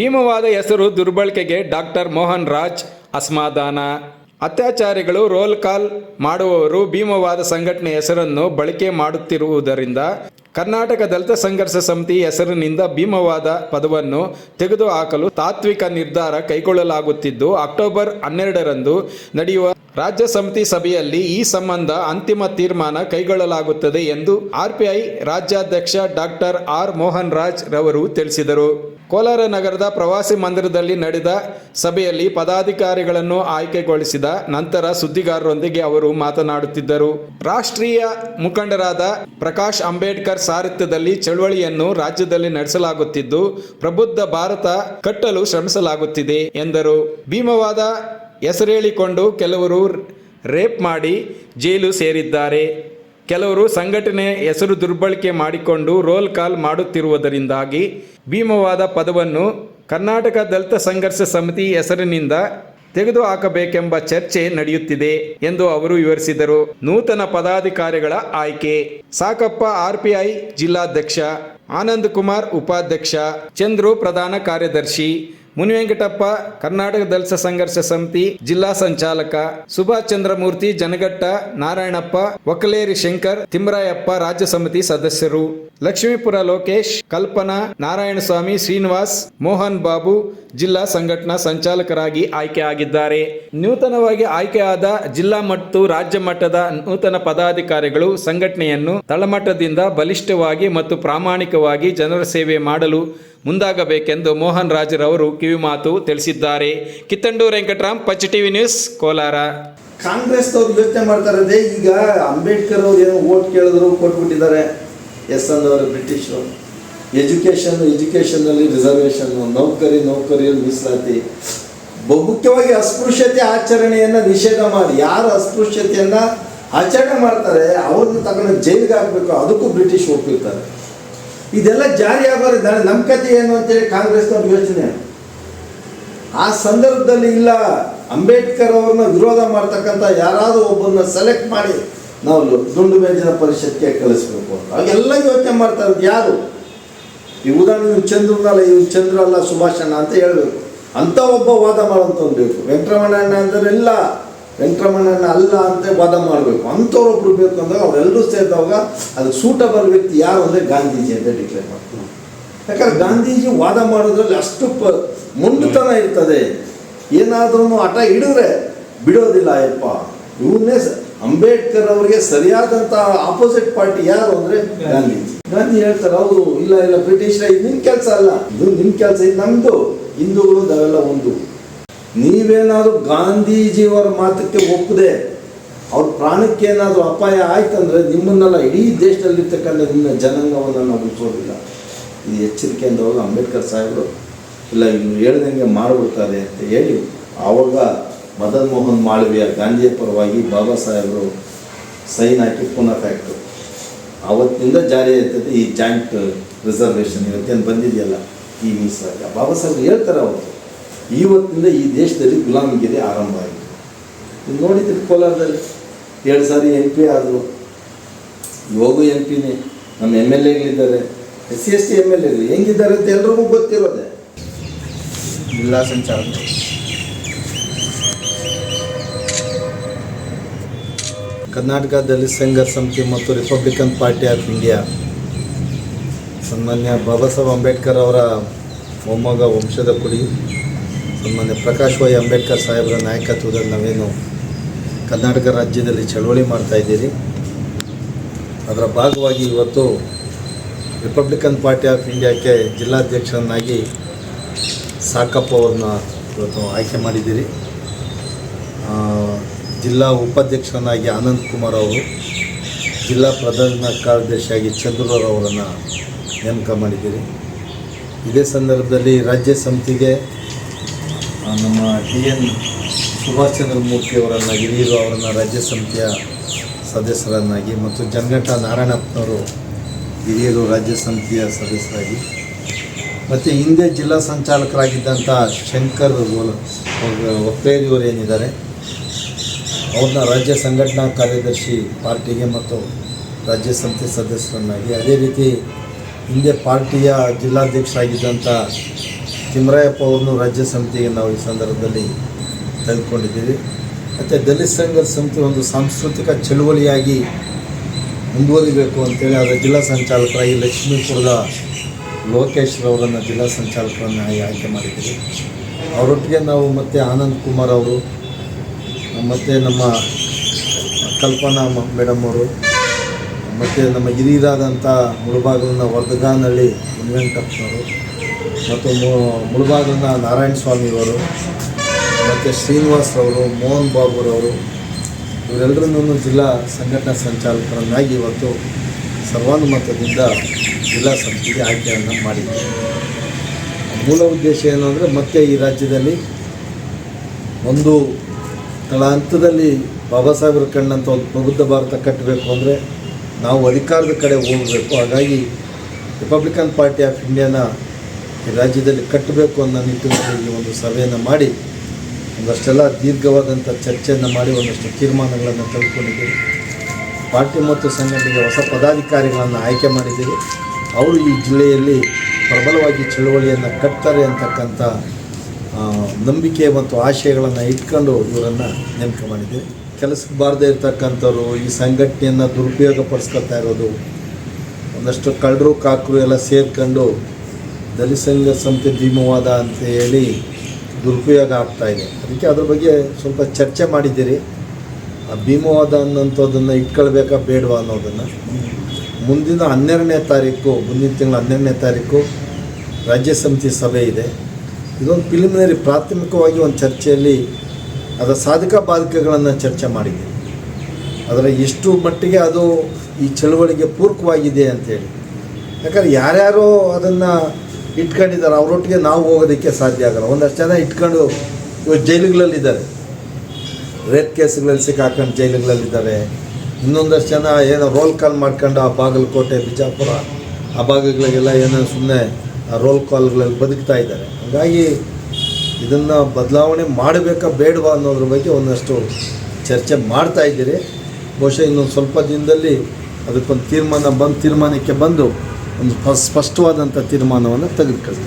ಭೀಮವಾದ ಹೆಸರು ದುರ್ಬಳಕೆಗೆ ಡಾಕ್ಟರ್ ಮೋಹನ್ ರಾಜ್ ಅಸಮಾಧಾನ. ಅತ್ಯಾಚಾರಿಗಳು roll call ಮಾಡುವವರು ಭೀಮವಾದ ಸಂಘಟನೆ ಹೆಸರನ್ನು ಬಳಕೆ ಮಾಡುತ್ತಿರುವುದರಿಂದ ಕರ್ನಾಟಕ ದಲಿತ ಸಂಘರ್ಷ ಸಮಿತಿ ಹೆಸರಿನಿಂದ ಭೀಮವಾದ ಪದವನ್ನು ತೆಗೆದುಹಾಕಲು ತಾತ್ವಿಕ ನಿರ್ಧಾರ ಕೈಗೊಳ್ಳಲಾಗುತ್ತಿದ್ದು, ಅಕ್ಟೋಬರ್ ಹನ್ನೆರಡರಂದು ನಡೆಯುವ ರಾಜ್ಯ ಸಮಿತಿ ಸಭೆಯಲ್ಲಿ ಈ ಸಂಬಂಧ ಅಂತಿಮ ತೀರ್ಮಾನ ಕೈಗೊಳ್ಳಲಾಗುತ್ತದೆ ಎಂದು ಆರ್ಪಿಐ ರಾಜ್ಯಾಧ್ಯಕ್ಷ ಡಾಕ್ಟರ್ ಆರ್ ಮೋಹನ್ ರಾಜ್ ರವರು ತಿಳಿಸಿದರು. ಕೋಲಾರ ನಗರದ ಪ್ರವಾಸಿ ಮಂದಿರದಲ್ಲಿ ನಡೆದ ಸಭೆಯಲ್ಲಿ ಪದಾಧಿಕಾರಿಗಳನ್ನು ಆಯ್ಕೆಗೊಳಿಸಿದ ನಂತರ ಸುದ್ದಿಗಾರರೊಂದಿಗೆ ಅವರು ಮಾತನಾಡುತ್ತಿದ್ದರು. ರಾಷ್ಟ್ರೀಯ ಮುಖಂಡರಾದ ಪ್ರಕಾಶ್ ಅಂಬೇಡ್ಕರ್ ಸಾರಥ್ಯದಲ್ಲಿ ಚಳುವಳಿಯನ್ನು ರಾಜ್ಯದಲ್ಲಿ ನಡೆಸಲಾಗುತ್ತಿದ್ದು, ಪ್ರಬುದ್ಧ ಭಾರತ ಕಟ್ಟಲು ಶ್ರಮಿಸಲಾಗುತ್ತಿದೆ ಎಂದರು. ಭೀಮವಾದ ಹೆಸರೇಳಿಕೊಂಡು ಕೆಲವರು ರೇಪ್ ಮಾಡಿ ಜೈಲು ಸೇರಿದ್ದಾರೆ. ಕೆಲವರು ಸಂಘಟನೆ ಹೆಸರು ದುರ್ಬಳಕೆ ಮಾಡಿಕೊಂಡು ರೋಲ್ ಕಾಲ್ ಮಾಡುತ್ತಿರುವುದರಿಂದಾಗಿ ಭೀಮವಾದ ಪದವನ್ನು ಕರ್ನಾಟಕ ದಲಿತ ಸಂಘರ್ಷ ಸಮಿತಿ ಹೆಸರಿನಿಂದ ತೆಗೆದುಹಾಕಬೇಕೆಂಬ ಚರ್ಚೆ ನಡೆಯುತ್ತಿದೆ ಎಂದು ಅವರು ವಿವರಿಸಿದರು. ನೂತನ ಪದಾಧಿಕಾರಿಗಳ ಆಯ್ಕೆ. ಸಾಕಪ್ಪ ಆರ್ಪಿಐ ಜಿಲ್ಲಾಧ್ಯಕ್ಷ ಆನಂದ್ ಕುಮಾರ್ ಉಪಾಧ್ಯಕ್ಷ, ಚಂದ್ರು ಪ್ರಧಾನ ಕಾರ್ಯದರ್ಶಿ ಮುನಿವೆಂಕಟಪ್ಪ ಕರ್ನಾಟಕ ದಲಿತ ಸಂಘರ್ಷ ಸಮಿತಿ ಜಿಲ್ಲಾ ಸಂಚಾಲಕ ಸುಭಾಷ್ ಚಂದ್ರಮೂರ್ತಿ ಜನಗಟ್ಟ ನಾರಾಯಣಪ್ಪ, ಒಕ್ಕಲೇರಿ ಶಂಕರ್, ತಿಮ್ಮರಾಯಪ್ಪ ರಾಜ್ಯ ಸಮಿತಿ ಸದಸ್ಯರು. ಲಕ್ಷ್ಮೀಪುರ ಲೋಕೇಶ್, ಕಲ್ಪನಾ, ನಾರಾಯಣಸ್ವಾಮಿ, ಶ್ರೀನಿವಾಸ್, ಮೋಹನ್ ಬಾಬು ಜಿಲ್ಲಾ ಸಂಘಟನಾ ಸಂಚಾಲಕರಾಗಿ ಆಯ್ಕೆಯಾಗಿದ್ದಾರೆ ನೂತನವಾಗಿ ಆಯ್ಕೆಯಾದ ಜಿಲ್ಲಾ ಮತ್ತು ರಾಜ್ಯ ಮಟ್ಟದ ನೂತನ ಪದಾಧಿಕಾರಿಗಳು ಸಂಘಟನೆಯನ್ನು ತಳಮಟ್ಟದಿಂದ ಬಲಿಷ್ಠವಾಗಿ ಮತ್ತು ಪ್ರಾಮಾಣಿಕವಾಗಿ ಜನರ ಸೇವೆ ಮಾಡಲು ಮುಂದಾಗಬೇಕೆಂದು ಮೋಹನ್ ರಾಜರವರು ಕಿವಿಮಾತು ತಿಳಿಸಿದ್ದಾರೆ. ಕಿತ್ತಂಡೂರು ವೆಂಕಟರಾಮ್ ಪಚ್ ಟಿವಿ ನ್ಯೂಸ್, ಕೋಲಾರ. ಕಾಂಗ್ರೆಸ್ನವ್ರು ಯೋಚನೆ ಮಾಡ್ತಾರೆ ಈಗ ಅಂಬೇಡ್ಕರ್ ಅವ್ರು ಏನೋ ಓಟ್ ಕೇಳಿದ್ರು, ಕೊಟ್ಬಿಟ್ಟಿದ್ದಾರೆ. ಎಸ್ ಎನ್ ಅವರು ಬ್ರಿಟಿಷರು ಎಜುಕೇಷನ್ ಎಜುಕೇಷನಲ್ಲಿ ರಿಸರ್ವೇಷನ್ ನೌಕರಿ ನೌಕರಿಯಲ್ಲಿ ಮೀಸಲಾತಿ. ಬಹುಮುಖ್ಯವಾಗಿ ಅಸ್ಪೃಶ್ಯತೆ ಆಚರಣೆಯನ್ನು ನಿಷೇಧ ಮಾಡಿ. ಯಾರು ಅಸ್ಪೃಶ್ಯತೆಯನ್ನು ಆಚರಣೆ ಮಾಡ್ತಾರೆ, ಅವ್ರನ್ನ ತಗೊಂಡು ಜೈಲಿಗೆ ಹಾಕಬೇಕು, ಅದಕ್ಕೂ ಬ್ರಿಟಿಷ್ ಒಪ್ಪಿರ್ತಾರೆ. ಇದೆಲ್ಲ ಜಾರಿ ನಮ್ಮ ಕತೆ ಏನು ಅಂತೇಳಿ ಕಾಂಗ್ರೆಸ್ನವ್ರ ಯೋಚನೆ. ಆ ಸಂದರ್ಭದಲ್ಲಿ ಇಲ್ಲ. ಅಂಬೇಡ್ಕರ್ ಅವ್ರನ್ನ ವಿರೋಧ ಮಾಡ್ತಕ್ಕಂಥ ಯಾರಾದರೂ ಒಬ್ಬರನ್ನ ಸೆಲೆಕ್ಟ್ ಮಾಡಿ. ನಾವು ದುಂಡು ಬೇಜನ ಪರಿಷತ್ಗೆ ಕಲಿಸ್ಬೇಕು ಅಂತ. ಅವಾಗೆಲ್ಲ ಯೋಚನೆ ಮಾಡ್ತಾ ಇರೋದು ಯಾರು? ಈ ಉದಾಹರಣೆ ಇವ್ನು ಚಂದ್ರನಲ್ಲ ಇವ್ ಚಂದ್ರ ಅಲ್ಲ ಸುಭಾಷಣ್ಣ ಅಂತ ಹೇಳಬೇಕು. ಅಂಥ ಒಬ್ಬ ವಾದ ಮಾಡೋಂಥವ್ನು ಬೇಕು. ವೆಂಕಟರಮಣಣ್ಣ ಅಂದ್ರೆ ಇಲ್ಲ ವೆಂಕಟರಮಣಣ್ಣ ಅಲ್ಲ ಅಂತ ವಾದ ಮಾಡಬೇಕು. ಅಂಥವ್ರೊಬ್ರು ಬೇಕು ಅಂದಾಗ ಅವರೆಲ್ಲರೂ ಸೇರಿದವಾಗ ಅದು ಸೂಟಬಲ್ ವ್ಯಕ್ತಿ ಯಾರು ಅಂದರೆ ಗಾಂಧೀಜಿ ಅಂತ ಡಿಕ್ಲೇರ್ ಮಾಡ್ತಾರೆ. ಯಾಕಂದ್ರೆ ಗಾಂಧೀಜಿ ವಾದ ಮಾಡೋದ್ರಲ್ಲಿ ಅಷ್ಟು ಪ, ಮುಂಡುತನ ಇರ್ತದೆ. ಏನಾದ್ರೂ ಹಠ ಹಿಡಿದ್ರೆ ಬಿಡೋದಿಲ್ಲ, ಅಯ್ಯಪ್ಪ. ಇವನ್ನೇ ಅಂಬೇಡ್ಕರ್ ಅವರಿಗೆ ಸರಿಯಾದಂತಹ ಆಪೋಸಿಟ್ ಪಾರ್ಟಿ ಯಾರು ಅಂದ್ರೆ ಗಾಂಧಿ. ಗಾಂಧಿ ಹೇಳ್ತಾರೆ, ಹೌದು, ಇಲ್ಲ ಇಲ್ಲ, ಬ್ರಿಟಿಷರ, ಇದು ನಿಮ್ ಕೆಲಸ ಅಲ್ಲ, ಇದು ನಿಮ್ ಕೆಲಸ, ಇದು ನಮ್ದು, ಹಿಂದೂಗಳು ಅವೆಲ್ಲ ಒಂದು. ನೀವೇನಾದರೂ ಗಾಂಧೀಜಿಯವರ ಮಾತಕ್ಕೆ ಒಪ್ಪದೆ, ಅವ್ರ ಪ್ರಾಣಕ್ಕೆ ಏನಾದರೂ ಅಪಾಯ ಆಯ್ತಂದ್ರೆ ನಿಮ್ಮನ್ನೆಲ್ಲ ಇಡೀ ದೇಶದಲ್ಲಿರ್ತಕ್ಕಂಥ ನಿಮ್ಮ ಜನಾಂಗವನ್ನು ನಾವು ಉಳಿಸೋದಿಲ್ಲ. ಇದು ಎಚ್ಚರಿಕೆ ಅಂದವಾಗ ಅಂಬೇಡ್ಕರ್ ಸಾಹೇಬರು, ಇಲ್ಲ ಇನ್ನು ಹೇಳ್ದಂಗೆ ಮಾಡಿಬಿಡ್ತಾರೆ ಅಂತ ಹೇಳಿ, ಆವಾಗ ಮದನ್ ಮೋಹನ್ ಮಾಳವಿಯ ಗಾಂಧಿಯ ಪರವಾಗಿ ಬಾಬಾ ಸಾಹೇಬರು ಸೈನ್ ಹಾಕಿ ಪುನಃ ಫ್ಯಾಕ್ಟ್ರು. ಆವತ್ತಿನಿಂದ ಜಾರಿ ಆಯ್ತದೆ ಈ ಜಾಯಿಂಟ್ ರಿಸರ್ವೇಷನ್. ಇವತ್ತೇನು ಬಂದಿದೆಯಲ್ಲ, ಈ ಮೀಸಲಾತಿ ಬಾಬಾ ಸಾಹೇಬರು ಹೇಳ್ತಾರೆ ಅವತ್ತು ಇವತ್ತಿನಿಂದ ಈ ದೇಶದಲ್ಲಿ ಗುಲಾಮಗಿರಿ ಆರಂಭ ಆಯಿತು. ನೀವು ನೋಡಿದ್ರೆ ಕೋಲಾರದಲ್ಲಿ ಎರಡು ಸಾರಿ ಎಂ ಪಿ ಆದರು. ಇವಾಗೂ ಎಂ ಪಿನೇ ನಮ್ಮ M L ಎಗಳಿದ್ದಾರೆ S C S T M L ಎಗಳು ಹೆಂಗಿದ್ದಾರೆ ಅಂತ ಎಲ್ರಿಗೂ ಗೊತ್ತಿರೋದೆ. ಜಿಲ್ಲಾ ಸಂಚಾಲಕ ಕರ್ನಾಟಕ ದಲಿತ ಸಂಘ ಸಮಿತಿ ಮತ್ತು ರಿಪಬ್ಲಿಕನ್ ಪಾರ್ಟಿ ಆಫ್ ಇಂಡಿಯಾ ಸನ್ಮಾನ್ಯ ಬಾಬಾ ಸಾಹೇಬ್ ಅಂಬೇಡ್ಕರ್ ಅವರ ಮೊಮ್ಮಗ ವಂಶದ ಕುಡಿ. ಸನ್ಮಾನ್ಯ ಪ್ರಕಾಶ್ ವೈ ಅಂಬೇಡ್ಕರ್ ಸಾಹೇಬರ ನಾಯಕತ್ವದಲ್ಲಿ ನಾವೇನು ಕರ್ನಾಟಕ ರಾಜ್ಯದಲ್ಲಿ ಚಳವಳಿ ಮಾಡ್ತಾಯಿದ್ದೀರಿ ಅದರ ಭಾಗವಾಗಿ ಇವತ್ತು ರಿಪಬ್ಲಿಕನ್ ಪಾರ್ಟಿ ಆಫ್ ಇಂಡಿಯಾಕ್ಕೆ ಜಿಲ್ಲಾಧ್ಯಕ್ಷರನ್ನಾಗಿ ಸಾಕಪ್ಪ ಅವ್ರನ್ನ ಇವತ್ತು ಆಯ್ಕೆ ಮಾಡಿದ್ದೀರಿ. ಜಿಲ್ಲಾ ಉಪಾಧ್ಯಕ್ಷರನ್ನಾಗಿ ಆನಂದ್ ಕುಮಾರ್ ಅವರು, ಜಿಲ್ಲಾ ಪ್ರಧಾನ ಕಾರ್ಯದರ್ಶಿಯಾಗಿ ಚಂದ್ರೂರ್ ಅವರನ್ನು ನೇಮಕ ಮಾಡಿದ್ದೀರಿ. ಇದೇ ಸಂದರ್ಭದಲ್ಲಿ ರಾಜ್ಯ ಸಮಿತಿಗೆ ನಮ್ಮ ಡಿ ಎನ್ ಸುಭಾಷ್ ಚಂದ್ರ ಮೂರ್ತಿ ಅವರನ್ನು, ಹಿರಿಯರು ಅವರನ್ನು ರಾಜ್ಯ ಸಮಿತಿಯ ಸದಸ್ಯರನ್ನಾಗಿ ಮತ್ತು ಜನಗಂಟ ನಾರಾಯಣಪ್ಪನವರು ಹಿರಿಯರು ರಾಜ್ಯ ಸಮಿತಿಯ ಸದಸ್ಯರಾಗಿ ಮತ್ತು ಹಿಂದೆ ಜಿಲ್ಲಾ ಸಂಚಾಲಕರಾಗಿದ್ದಂಥ ಶಂಕರ್ ಒಪ್ಪೇರಿಯವರು ಏನಿದ್ದಾರೆ ಅವ್ರನ್ನ ರಾಜ್ಯ ಸಂಘಟನಾ ಕಾರ್ಯದರ್ಶಿ ಪಾರ್ಟಿಗೆ ಮತ್ತು ರಾಜ್ಯ ಸಮಿತಿ ಸದಸ್ಯರನ್ನಾಗಿ. ಅದೇ ರೀತಿ ಹಿಂದೆ ಪಾರ್ಟಿಯ ಜಿಲ್ಲಾಧ್ಯಕ್ಷರಾಗಿದ್ದಂಥ ತಿಮ್ಮರಾಯಪ್ಪ ಅವ್ರನ್ನೂ ರಾಜ್ಯ ಸಮಿತಿಗೆ ನಾವು ಈ ಸಂದರ್ಭದಲ್ಲಿ ತೆಗೆದುಕೊಂಡಿದ್ದೀವಿ. ಮತ್ತು ದಲಿತ ಸಂಘದ ಸಮಿತಿ ಒಂದು ಸಾಂಸ್ಕೃತಿಕ ಚಳುವಳಿಯಾಗಿ ಮುಂದುವರಿಬೇಕು ಅಂತೇಳಿ ಅದರ ಜಿಲ್ಲಾ ಸಂಚಾಲಕರಾಗಿ ಲಕ್ಷ್ಮೀಪುರದ ಲೋಕೇಶ್ ರವರನ್ನು ಜಿಲ್ಲಾ ಸಂಚಾಲಕರನ್ನಾಗಿ ಆಯ್ಕೆ ಮಾಡಿದ್ದೀವಿ. ಅವರೊಟ್ಟಿಗೆ ನಾವು ಮತ್ತು ಆನಂದ್ ಕುಮಾರ್ ಅವರು ಮತ್ತು ನಮ್ಮ ಕಲ್ಪನಾ ಮೇಡಮ್ ಅವರು, ಮತ್ತು ನಮ್ಮ ಹಿರಿಯರಾದಂಥ ಮುಳುಬಾಗಿಲಿನ ವರ್ಧಗಾನಹಳ್ಳಿ ಮುನಿವೆಂಕಪ್ಪನವರು ಮತ್ತು ಮು- ಮುಳುಬಾಗಿಲಿನ ನಾರಾಯಣ ಸ್ವಾಮಿಯವರು ಮತ್ತು ಶ್ರೀನಿವಾಸ್ ಅವರು, ಮೋಹನ್ ಬಾಬುರವರು ಇವರೆಲ್ಲರನ್ನೂ ಜಿಲ್ಲಾ ಸಂಘಟನಾ ಸಂಚಾಲಕರನ್ನಾಗಿ ಇವತ್ತು ಸರ್ವಾನುಮತದಿಂದ ಜಿಲ್ಲಾ ಸಮಿತಿಗೆ ಆಯ್ಕೆಯನ್ನು ಮಾಡಿದ್ದೀವಿ ಮೂಲ ಉದ್ದೇಶ ಏನು ಅಂದರೆ ಮತ್ತೆ ಈ ರಾಜ್ಯದಲ್ಲಿ ಒಂದು ತಳ ಹಂತದಲ್ಲಿ ಬಾಬಾ ಸಾಹೇಬ್ರ ಕಂಡಂಥ ಒಂದು ಪ್ರಬುದ್ಧ ಭಾರತ ಕಟ್ಟಬೇಕು ಅಂದರೆ ನಾವು ಅಧಿಕಾರದ ಕಡೆ ಹೋಗಬೇಕು. ಹಾಗಾಗಿ ರಿಪಬ್ಲಿಕನ್ ಪಾರ್ಟಿ ಆಫ್ ಇಂಡಿಯಾನ ಈ ರಾಜ್ಯದಲ್ಲಿ ಕಟ್ಟಬೇಕು ಅನ್ನೋ ನಿಟ್ಟಿನಲ್ಲಿ ಒಂದು ಸಭೆಯನ್ನು ಮಾಡಿ ಒಂದಷ್ಟೆಲ್ಲ ದೀರ್ಘವಾದಂಥ ಚರ್ಚೆಯನ್ನು ಮಾಡಿ ಒಂದಷ್ಟು ತೀರ್ಮಾನಗಳನ್ನು ತೆಗೆದುಕೊಂಡಿದ್ದೀವಿ ಪಾರ್ಟಿ ಮತ್ತು ಸಂಘಟನೆಗೆ ಹೊಸ ಪದಾಧಿಕಾರಿಗಳನ್ನು ಆಯ್ಕೆ ಮಾಡಿದ್ದೀವಿ ಅವರು ಈ ಜಿಲ್ಲೆಯಲ್ಲಿ ಪ್ರಬಲವಾಗಿ ಚಳುವಳಿಯನ್ನು ಕಟ್ತಾರೆ ಅಂತಕ್ಕಂಥ ನಂಬಿಕೆ ಮತ್ತು ಆಶಯಗಳನ್ನು ಇಟ್ಕೊಂಡು ಇವರನ್ನು ನೇಮಕ ಮಾಡಿದ್ದೀವಿ ಕೆಲಸಕ್ಕೆ ಬಾರದೇ ಇರ್ತಕ್ಕಂಥವ್ರು, ಈ ಸಂಘಟನೆಯನ್ನು ದುರುಪಯೋಗ ಪಡಿಸ್ಕೊಳ್ತಾ ಇರೋದು, ಒಂದಷ್ಟು ಕಳ್ಳರು, ಕಾಕರು ಎಲ್ಲ ಸೇರ್ಕೊಂಡು ದಲಿತ ಸಂಘ ಸಂಸ್ಥೆ ಭೀಮವಾದ ಅಂತ ಹೇಳಿ ದುರುಪಯೋಗ ಆಗ್ತಾ ಇದೆ. ಅದಕ್ಕೆ ಅದ್ರ ಬಗ್ಗೆ ಸ್ವಲ್ಪ ಚರ್ಚೆ ಮಾಡಿದ್ದೀರಿ. ಆ ಭೀಮವಾದ ಅನ್ನೋಂಥದ್ದನ್ನು ಇಟ್ಕೊಳ್ಬೇಕಾ ಬೇಡವಾ ಅನ್ನೋದನ್ನು? ಮುಂದಿನ ಹನ್ನೆರಡನೇ ತಾರೀಕು, ಮುಂದಿನ ತಿಂಗಳ ಹನ್ನೆರಡನೇ ತಾರೀಕು ರಾಜ್ಯ ಸಮಿತಿ ಸಭೆ ಇದೆ. ಇದೊಂದು ಪ್ರಿಲಿಮಿನರಿ ಪ್ರಾಥಮಿಕವಾಗಿ ಒಂದು ಚರ್ಚೆಯಲ್ಲಿ ಅದರ ಸಾಧಕ ಬಾಧಕಗಳನ್ನು ಚರ್ಚೆ ಮಾಡಿದೆ. ಅದರ ಎಷ್ಟು ಮಟ್ಟಿಗೆ ಅದು ಈ ಚಳುವಳಿಗೆ ಪೂರಕವಾಗಿದೆ ಅಂತೇಳಿ ಯಾಕಂದ್ರೆ ಯಾರ್ಯಾರೋ ಅದನ್ನು ಇಟ್ಕೊಂಡಿದ್ದಾರೆ, ಅವರೊಟ್ಟಿಗೆ ನಾವು ಹೋಗೋದಕ್ಕೆ ಸಾಧ್ಯ ಆಗಲ್ಲ. ಒಂದಷ್ಟು ಜನ ಇಟ್ಕೊಂಡು ಇವತ್ತು ಜೈಲುಗಳಲ್ಲಿದ್ದಾರೆ. ರೇಪ್ ಕೇಸ್ಗಳಲ್ಲಿ ಸಿಕ್ಕಾಕೊಂಡು ಜೈಲುಗಳಲ್ಲಿದ್ದಾರೆ. ಇನ್ನೊಂದಷ್ಟು ಜನ ಏನೋ ರೋಲ್ ಕಾಲ್ ಮಾಡ್ಕೊಂಡು ಆ ಬಾಗಲಕೋಟೆ, ಬಿಜಾಪುರ, ಆ ಭಾಗಗಳಿಗೆಲ್ಲ ಏನೋ ಸುಮ್ಮನೆ ರೋಲ್ ಕಾಲ್ಗಳಲ್ಲಿ ಬದುಕ್ತಾ ಇದ್ದಾರೆ. ಹಾಗಾಗಿ ಇದನ್ನು ಬದಲಾವಣೆ ಮಾಡಬೇಕಾ ಬೇಡವಾ ಅನ್ನೋದ್ರ ಬಗ್ಗೆ ಒಂದಷ್ಟು ಚರ್ಚೆ ಮಾಡ್ತಾ ಇದ್ದೀರಿ. ಬಹುಶಃ ಇನ್ನೊಂದು ಸ್ವಲ್ಪ ದಿನದಲ್ಲಿ ಅದಕ್ಕೊಂದು ತೀರ್ಮಾನ ಬಂದು ತೀರ್ಮಾನಕ್ಕೆ ಬಂದು ಒಂದು ಸ್ಪಷ್ಟವಾದಂಥ ತೀರ್ಮಾನವನ್ನು ತೆಗೆದುಕೊಳ್ತೀವಿ